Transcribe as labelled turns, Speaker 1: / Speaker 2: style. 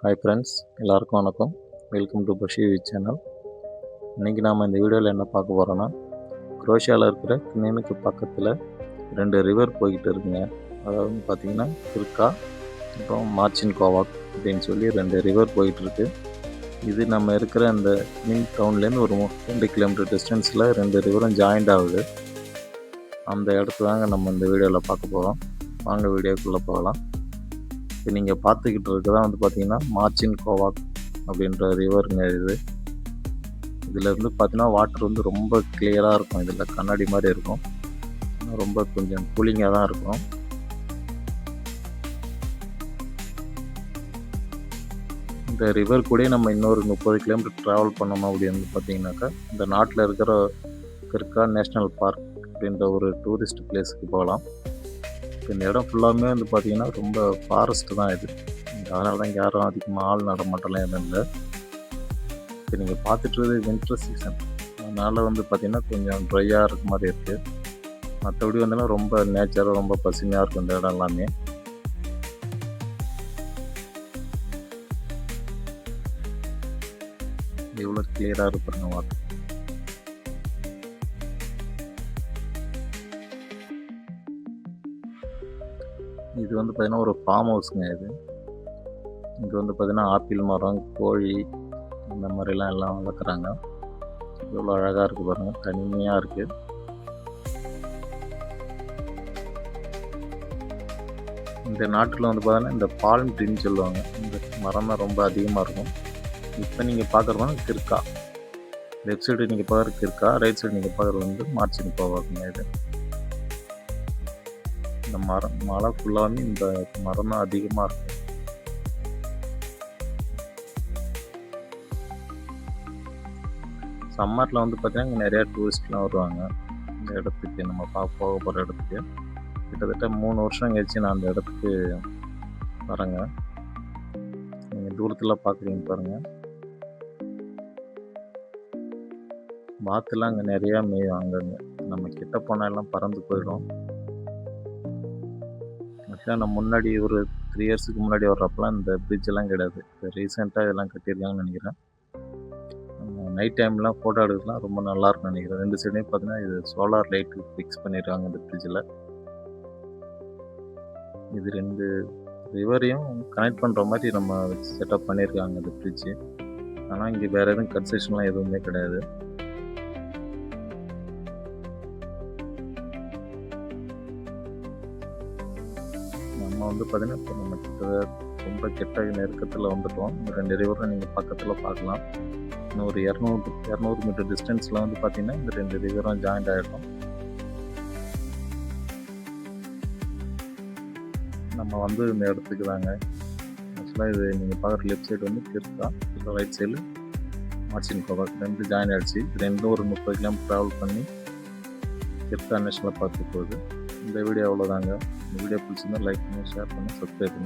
Speaker 1: Hi friends எல்லாருக்கும் வணக்கம். Welcome to பஷீவி channel இன்றைக்கி நாம் இந்த வீடியோவில் என்ன பார்க்க போகிறோன்னா குரோஷியாவில் இருக்கிற கிணனுக்கு பக்கத்தில் ரெண்டு ரிவர் போய்கிட்டு இருக்குங்க. அதாவது பார்த்திங்கன்னா கிர்கா அப்புறம் மார்ச்சின் கோவாக் அப்படின்னு சொல்லி ரெண்டு ரிவர் போயிட்டுருக்கு இது நம்ம இருக்கிற அந்த கினிங் டவுன்லேருந்து ஒரு ரெண்டு கிலோமீட்டர் டிஸ்டன்ஸில் ரெண்டு ரிவரும் ஜாயிண்ட் ஆகுது. அந்த இடத்து தாங்க நம்ம இந்த வீடியோவில் பார்க்க போகிறோம் வாங்க வீடியோக்குள்ளே போகலாம். இப்போ நீங்கள் பார்த்துக்கிட்டு இருக்கதான் வந்து பார்த்தீங்கன்னா மார்ச்சின் கோவாக் அப்படின்ற ரிவருங்க இது. இதில் இருந்து பார்த்தீங்கன்னா வாட்டர் வந்து ரொம்ப கிளியராக இருக்கும். இதில் கண்ணாடி மாதிரி இருக்கும். ரொம்ப கொஞ்சம் கூலிங்காக தான் இருக்கும். இந்த ரிவர் கூட நம்ம இன்னொரு முப்பது கிலோமீட்டர் ட்ராவல் பண்ணணும் அப்படின்னு பார்த்தீங்கன்னாக்கா இந்த நாட்டில் இருக்கிற கிர்கா நேஷ்னல் பார்க் அப்படின்ற ஒரு டூரிஸ்ட் பிளேஸுக்கு போகலாம். இந்த இடம் ஃபுல்லாமே வந்து பார்த்திங்கன்னா ரொம்ப ஃபாரஸ்ட் தான் இது. அதனால தான் யாரும் அதிகமாக ஆள் நடமாட்டம்லாம் எதுவும் இல்லை. இப்போ நீங்கள் பார்த்துட்டு வின்டர் சீசன் அதனால் வந்து பார்த்திங்கன்னா கொஞ்சம் ட்ரையாக இருக்க மாதிரி இருக்குது மற்றபடி வந்தாலும் ரொம்ப நேச்சராக ரொம்ப பசுமையாக இருக்கும் இந்த இடம் எல்லாமே. எவ்வளோ கிளியராக இருப்பாங்க வாட்டர் இது வந்து பார்த்திங்கன்னா ஒரு ஃபார்ம் ஹவுஸுங்க இது. இங்கே வந்து பார்த்திங்கன்னா ஆப்பிள் மரம் கோழி இந்த மாதிரிலாம் எல்லாம் வளர்க்குறாங்க. எவ்வளோ அழகாக இருக்குது பாருங்கள் தனிமையாக இருக்குது இந்த நாட்டில் வந்து பார்த்தீங்கன்னா இந்த பால்ம் ட்ரீன்னு சொல்லுவாங்க. இந்த மரம் தான் ரொம்ப அதிகமாக இருக்கும். இப்போ நீங்கள் பார்க்குறது கிர்கா லெஃப்ட் சைடு நீங்கள் பார்க்குற கிர்கா ரைட் சைடு நீங்கள் பார்க்குறது வந்து மார்ச்சின் போவாங்க இது. இந்த மரம் மழை ஃபுல்லாமே இந்த மரம் தான் அதிகமாக இருக்கும். சம்மரில் வந்து பார்த்தீங்கன்னா இங்கே நிறையா டூரிஸ்ட்லாம் வருவாங்க. இந்த இடத்துக்கு நம்ம பார்க்க போக போகிற இடத்துக்கு. கிட்டத்தட்ட மூணு வருஷம் கழிச்சு நான் அந்த இடத்துக்கு வரேங்க. நீங்கள் தூரத்தில் பார்க்குறீங்க பாருங்கள் வாத்துலாம் அங்கே நிறையா மேயும் அங்கங்கே நம்ம கிட்ட போனால் எல்லாம் பறந்து போயிடும். ஆக்சுவலாக நான் முன்னாடி ஒரு த்ரீ இயர்ஸுக்கு முன்னாடி வர்றப்பலாம் இந்த பிரிட்ஜ் எல்லாம் கிடையாது. இப்போ ரீசெண்டாக இதெல்லாம் கட்டியிருக்காங்கன்னு நினைக்கிறேன். நைட் டைம்லாம் ஃபோட்டோ எடுக்கலாம் ரொம்ப நல்லா நினைக்கிறேன். ரெண்டு சைடையும் பார்த்தீங்கன்னா இது சோலார் லைட்டு ஃபிக்ஸ் பண்ணியிருக்காங்க இந்த பிரிட்ஜில் இது ரெண்டு ரிவரையும் கனெக்ட் பண்ணுற மாதிரி நம்ம செட்டப் பண்ணியிருக்காங்க இந்த பிரிட்ஜு ஆனால் இங்கே வேறு எதுவும் கன்செஷன்லாம் எதுவுமே கிடையாது. நம்ம வந்து பார்த்தீங்கன்னா இப்போ நம்ம கிட்ட ரொம்ப கெட்ட நெருக்கத்தில் வந்துட்டோம். இந்த ரெண்டு ரிவரை நீங்கள் பக்கத்தில் பார்க்கலாம். இன்னும் ஒரு இரநூறு இரநூறு மீட்டர் டிஸ்டன்ஸில் வந்து பார்த்தீங்கன்னா இந்த ரெண்டு ரிவரும் ஜாயிண்ட் ஆகிடும் நம்ம வந்து இந்த இடத்துக்கு தாங்க ஆக்சுவலாக இது நீங்கள் பார்க்குற லெஃப்ட் சைடு வந்து கிர்கா ரைட் சைடு மார்ச்சின் கோவா. ரெண்டு ஜாயின் ஆகிடுச்சு ரெண்டும் ஒரு முப்பது கிலோமீட்டர் ட்ராவல் பண்ணி கிருத்தா நேஷனல் பார்க்கு போகுது. இந்த வீடியோ அவ்வளோதாங்க இந்த வீடியோ பிடிச்சிருந்தா லைக் பண்ணுங்கள் ஷேர் பண்ணுங்கள் சப்ஸ்கிரைப் பண்ணுங்கள்